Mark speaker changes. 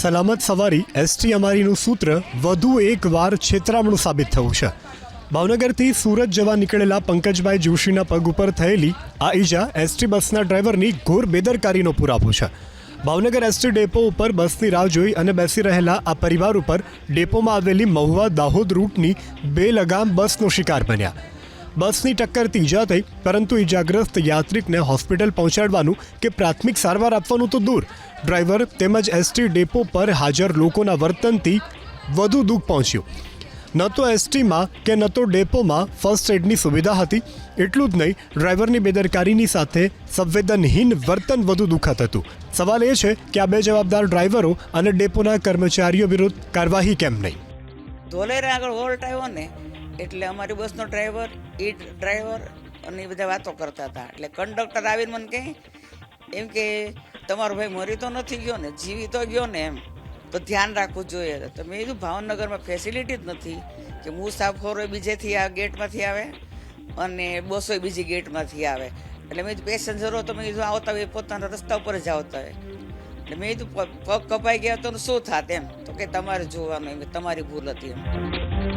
Speaker 1: સલામત સવારી એસટી અમારીનું સૂત્ર વધુ એકવાર છેતરામણું સાબિત થયું છે. ભાવનગરથી સુરત જવા નીકળેલા પંકજભાઈ જોશીના પગ ઉપર થયેલી આ ઈજા એસટી બસના ડ્રાઈવરની ઘોર બેદરકારીનો પુરાવો છે. ભાવનગર એસટી ડેપો ઉપર બસની રાહ જોઈ અને બેસી રહેલા આ પરિવાર ઉપર ડેપોમાં આવેલી મહુવા દાહોદ રૂટની બે લગામ બસનો શિકાર બન્યા. બસની ટક્કરથી ઈજા થઈ, પરંતુ ઈજાગ્રસ્ત યાત્રિકને હોસ્પિટલ પહોંચાડવાનું કે પ્રાથમિક સારવાર આપવાનું તો દૂર. ડ્રાઈવર તેમજ એસટી ડેપો પર હાજર લોકોના વર્તનથી વધુ દુઃખ પહોંચ્યું. ન તો એસટીમાં કે ન તો ડેપોમાં ફર્સ્ટ એડની સુવિધા હતી, એટલું જ નહીં, ડ્રાઈવરની બેદરકારીની સાથે સંવેદનહીન વર્તન વધુ દુઃખદ હતું. સવાલ એ છે કે આ બે જવાબદાર ડ્રાઈવરો અને ડેપોના કર્મચારીઓ વિરુદ્ધ કાર્યવાહી કેમ નહીં?
Speaker 2: ધોલેરા આગળ હોલ્ટ આવ્યો ને એટલે અમારી બસનો ડ્રાઈવર એ ડ્રાઈવર અને એ બધા વાતો કરતા હતા. એટલે કંડક્ટર આવીને મને કહે, એમ કે, તમારો ભાઈ મરી તો નથી ગયો ને, જીવી તો ગયો ને એમ. તો ધ્યાન રાખવું જોઈએ. તો મેં કીધું, ભાવનગરમાં ફેસિલિટી જ નથી કે મુસાફરો બીજેથી આ ગેટમાંથી આવે અને બસો બીજી ગેટમાંથી આવે. એટલે મેં પેસેન્જરો તો મેં કીધું, આવતા હોય પોતાના રસ્તા ઉપર જ આવતા હોય. એટલે મેં કીધું પગ કપાઈ ગયા તો શું થાત એમ? તો કે, તમારે જોવાનું એમ તમારી ભૂલ હતી એમ.